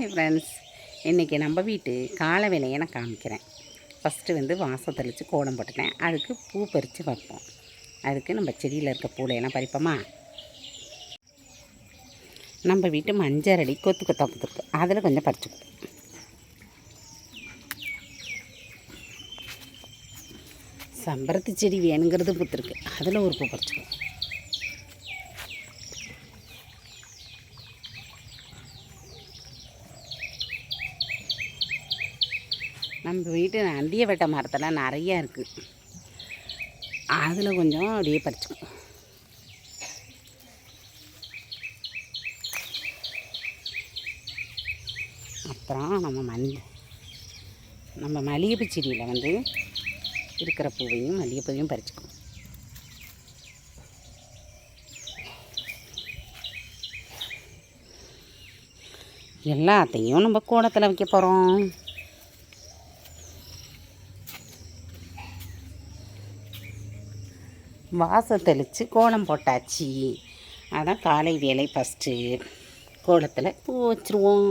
Hi friends இன்றைக்கி நம்ம வீட்டு கால வேலையை நான் காமிக்கிறேன். ஃபஸ்ட்டு வந்து வாசம் தெளித்து கோலம் போட்டுட்டேன். அதுக்கு பூ பறித்து வைப்போம். அதுக்கு நம்ம செடியில் இருக்க பூலையெல்லாம் பறிப்போமா? நம்ம வீட்டு மஞ்சள் கொத்து கொத்தா கொடுத்துருக்கு. அதில் கொஞ்சம் பறிச்சுக்குவோம் சம்பரத்து செடி வேணுங்கிறது பூத்துருக்கு அதில் ஒரு பூ பறிச்சுக்கோ எங்கள் வீட்டு அண்டிய வெட்ட மரத்தில் நிறைய இருக்குது அதில் கொஞ்சம் அப்படியே பறிச்சுக்குவோம் அப்புறம் நம்ம மண் நம்ம மல்லிகைப்பூ செடியில் வந்து இருக்கிற பூவையும் மல்லிகைப்பூவையும் பறிச்சுக்குவோம் எல்லாத்தையும் நம்ம கூடத்தில் வைக்க போகிறோம் வாசம் தெளித்து கோலம் போட்டாச்சு. அதான் காலை வேலை ஃபஸ்ட்டு கோலத்தில் பூ வச்சுருவோம்.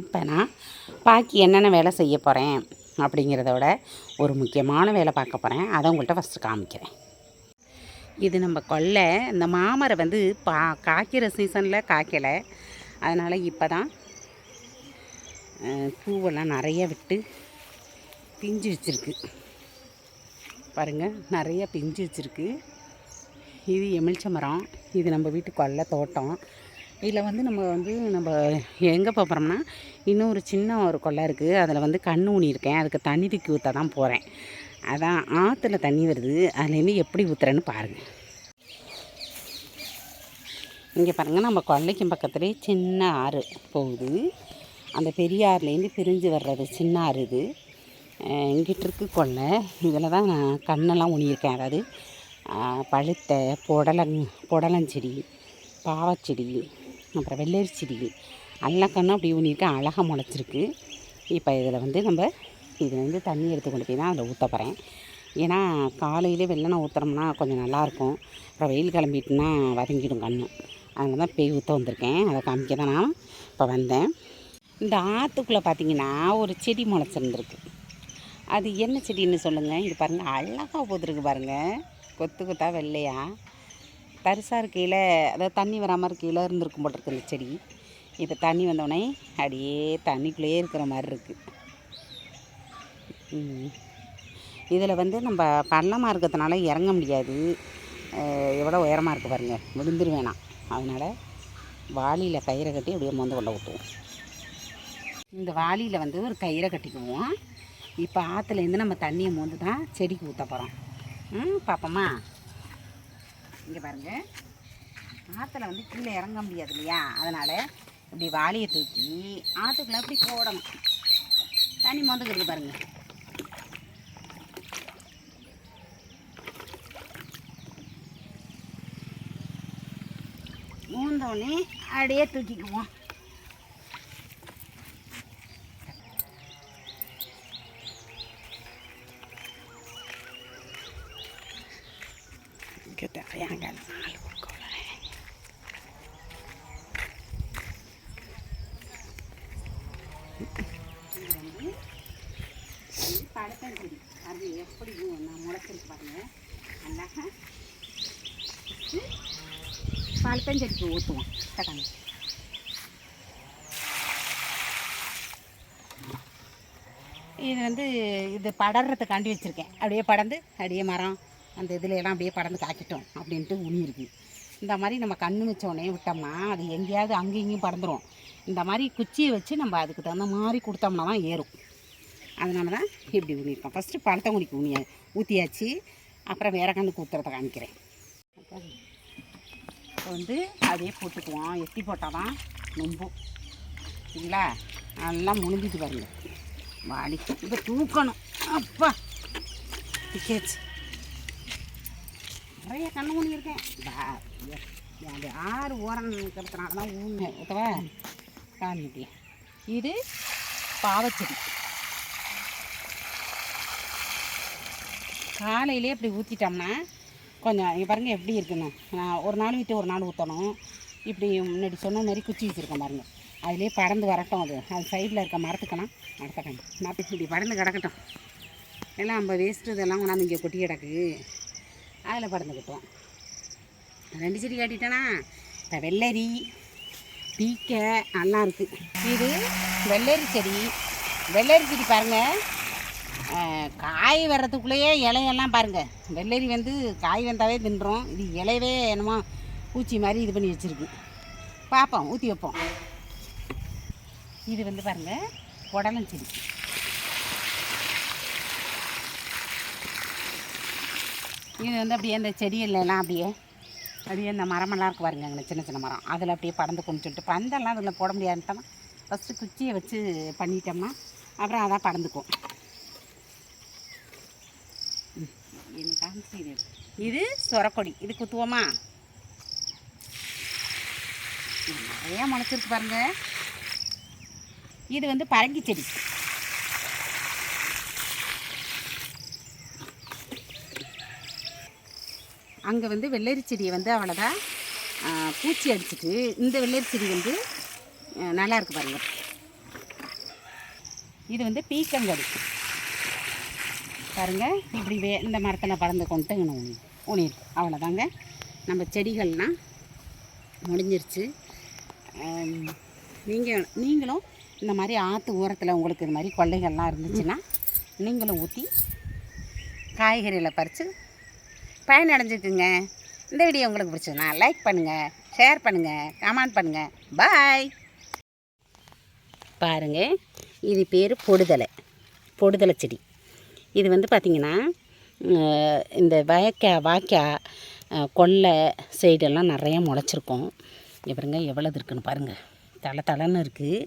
இப்போ நான் பாக்கி என்னென்ன வேலை செய்ய போகிறேன் அப்படிங்கிறத விட ஒரு முக்கியமான வேலை பார்க்க போகிறேன் அதை உங்கள்கிட்ட ஃபஸ்ட்டு காமிக்கிறேன். இது நம்ம கொல்லை இந்த மாமரை வந்து பா காய்க்கிற சீசனில் காய்க்கலை. அதனால் இப்போ தான் பூவெல்லாம் நிறைய விட்டு பிஞ்சு வச்சுருக்கு. பாருங்கள் நிறைய பிஞ்சு வச்சுருக்கு. இது எமிழ்ச்ச மரம். இது நம்ம வீட்டு கொல்லை தோட்டம். இதில் வந்து நம்ம வந்து நம்ம எங்கே போகிறோம்னா இன்னும் ஒரு சின்ன ஒரு கொல்லை இருக்குது அதில் வந்து கண் ஊனியிருக்கேன். அதுக்கு தண்ணி தூக்கி ஊற்ற தான் போகிறேன் அதான் ஆற்றுல தண்ணி வருது. அதுலேருந்து எப்படி ஊற்றுறேன்னு பாருங்கள் இங்கே பாருங்கள் நம்ம கொல்லைக்கும் பக்கத்துலேயே சின்ன ஆறு போகுது. அந்த பெரிய ஆறுலேருந்து பிரிஞ்சு வர்றது சின்ன ஆறு இது. இங்கிட்டு இருக்கு கொல்லை. இதில் தான் நான் கண்ணெல்லாம் ஊனியிருக்கேன் அதாவது பழுத்த புடலங் புடலஞ்செடி பாவச்செடி அப்புறம் வெள்ளரி செடி எல்லா கண்ணும் அப்படி ஊனியிருக்கேன் அழகாக முளைச்சிருக்கு. இப்போ இதில் வந்து நம்ம இதில் வந்து தண்ணி எடுத்து கொண்டு போய் தான் அதில் ஊற்ற போகிறேன். ஏன்னா காலையிலே வெள்ளனை ஊற்றுறோம்னா கொஞ்சம் நல்லாயிருக்கும் அப்புறம் வெயில் கிளம்பிட்டுனா வதங்கிடும் கண்ணு. அதனால தான் பேய் ஊற்ற வந்திருக்கேன். அதை காமிக்க தான் நான் இப்போ வந்தேன். இந்த ஆற்றுக்குள்ளே பார்த்தீங்கன்னா ஒரு செடி முளைச்சிருந்துருக்கு. அது என்ன செடின்னு சொல்லுங்கள் இது பாருங்கள் அழகாக பூத்துருக்கு பாருங்கள் கொத்து கொத்தா வெள்ளையா. தரிசாக இருக்கையில் அதாவது தண்ணி வராமல் இருக்கையில் இருந்திருக்கும் போல் இருக்கு இந்த செடி. இப்போ தண்ணி வந்தோடனே அப்படியே தண்ணிக்குள்ளேயே இருக்கிற மாதிரி இருக்குது இதில் வந்து நம்ம பள்ளமாக இருக்கிறதுனால இறங்க முடியாது. எவ்வளோ உயரமாக இருக்குது பாருங்கள் விழுந்துருவேணாம் அதனால் வாளியில் கயிறை கட்டி அப்படியே மொந்து கொண்டு ஊற்றுவோம் இந்த வாளியில் வந்து ஒரு கயிறை கட்டிக்குவோம். இப்போ ஆற்றுலேருந்து நம்ம தண்ணியை மோந்து தான் செடிக்கு ஊற்ற போகிறோம் ம் பார்ப்போமா இங்கே பாருங்கள் ஆற்றுல வந்து கீழே இறங்க முடியாது இல்லையா? அதனால் இப்படி வாளியை தூக்கி ஆற்றுக்குள்ளே அப்படி போடணும். தண்ணி மோந்துக்கிறது பாருங்கள் மூந்தோடனே அப்படியே தூக்கிக்குவோம். இங்கே தேவையாங்க நாலு பக்கம் அது எப்படி நான் முளைச்சிருக்கு பாருங்க. அழகா. பழத்தஞ்சடிக்கு ஊற்றுவோம் தக்காளி இது வந்து இது படறதுக்காண்டி வச்சுருக்கேன் அப்படியே படர்ந்து அப்படியே மரம் அந்த இதில் எல்லாம் அப்படியே படர்ந்து காய்க்கிட்டோம் அப்படின்ட்டு உணி இந்த மாதிரி நம்ம கண்ணு வச்சோடனே விட்டோம்னா அது எங்கேயாவது அங்கேயும் இங்கேயும் பறந்துடும் இந்த மாதிரி குச்சியை வச்சு நம்ம அதுக்கு தகுந்த மாதிரி கொடுத்தோம்னா தான் ஏறும் அதனால தான் இப்படி ஊனியிருக்கோம் ஃபஸ்ட்டு பழத்தங்குடிக்கு ஊனியா ஊற்றியாச்சு அப்புறம் வேற கண்ணுக்கு ஊற்றுறத காமிக்கிறேன் வந்து அப்படியே போட்டுக்குவோம். எட்டி போட்டால் தான் நொம்பும் சரிங்களா? நல்லா முடிஞ்சிட்டு பாருங்க. வாடி. இப்போ தூக்கணும். அப்பா. டிக்கெட்ஸ் நிறைய கண்ணு ஊனி இருக்கேன். அது ஆறு ஓரம் இருக்கிறதுனால தான் ஊன்னு. ஓகேவா? காமிட்டி இது பாவச்செடி. காலையிலே இப்படி ஊற்றிட்டோம்னா கொஞ்சம் இங்கே பாருங்கள் எப்படி இருக்குன்னு. நான் ஒரு நாள் விட்டு ஒரு நாள் ஊற்றணும் இப்படி முன்னாடி சொன்ன மாதிரி குச்சி வச்சுருக்கேன் பாருங்கள் அதிலே பறந்து வரட்டும் அது. அது சைடில் இருக்க மரத்துக்கெல்லாம் மரத்துக்கணும் மரத்துக்கு இப்படி பறந்து கிடக்கட்டும். எல்லாம் நம்ம வேஸ்ட்டு இதெல்லாம் கொண்டாந்து இங்கே கொட்டி கிடக்கு. அதில் பறந்துக்கிட்டோம். ரெண்டு செடி காட்டிட்டேனா? இப்போ வெள்ளரி பீக்கை நல்லா இருக்குது இது வெள்ளரி செடி. வெள்ளரி செடி பாருங்கள் காய் வர்றதுக்குள்ளேயே இலையெல்லாம் பாருங்கள் வெள்ளரி வந்து காய் வந்தாவே தின்றோம். இது இலையவே என்னமோ பூச்சி மாதிரி இது பண்ணி வச்சுருக்கு. பார்ப்போம் ஊற்றி வைப்போம். இது வந்து பாருங்கள் புடலம் செடி. இது வந்து அப்படியே அந்த செடியிலலாம் அப்படியே அப்படியே இந்த மரமெல்லாம் இருக்கு பாருங்க அங்கே சின்ன சின்ன மரம். அதில் அப்படியே படந்து கொண்டு சொல்லிட்டு பந்தெல்லாம் அதில் போட முடியாதுட்டோம்னா ஃபஸ்ட்டு குச்சியை வச்சு பண்ணிட்டோம்னா அப்புறம் அதான் பறந்துக்கும் ம், என்ன காமிச்சு இது. சொரக்கொடி. இது குத்துவோமா? நிறையா முளைச்சிருக்கு பாருங்க. இது வந்து பரங்கி செடி. அங்கே வந்து வெள்ளரி செடியை வந்து அவ்வளோதான் பூச்சி அடிச்சிட்டு இந்த வெள்ளரி செடி வந்து நல்லாயிருக்கு நல்லா பாருங்க. இது வந்து பீக்கங்கடி. பாருங்க. இப்படி வே இந்த மரத்தில் பறந்து கொண்டு இங்கே ஊனி அவ்வளோதாங்க நம்ம செடிகள்லாம் முடிஞ்சிருச்சு. நீங்கள் நீங்களும் இந்த மாதிரி ஆற்று ஓரத்தில் உங்களுக்கு இது மாதிரி கொள்ளைகள்லாம் இருந்துச்சுன்னா நீங்களும் ஊற்றி காய்கறிகளை பறித்து பயனடைஞ்சுக்குங்க. இந்த வீடியோ உங்களுக்கு பிடிச்சதுன்னா லைக் பண்ணுங்கள் ஷேர் பண்ணுங்கள் கமெண்ட் பண்ணுங்கள் பாய் பாருங்கள் இது பேர் பொடுதலை. பொடுதலை செடி. இது வந்து பார்த்திங்கன்னா இந்த வயக்கா வாய்க்கா கொள்ளை கொல்லை சைடெல்லாம் நிறைய முளைச்சிருக்கும். இங்க பாருங்க எவ்வளோது இருக்குதுன்னு பாருங்கள் தலை தலைன்னு இருக்குது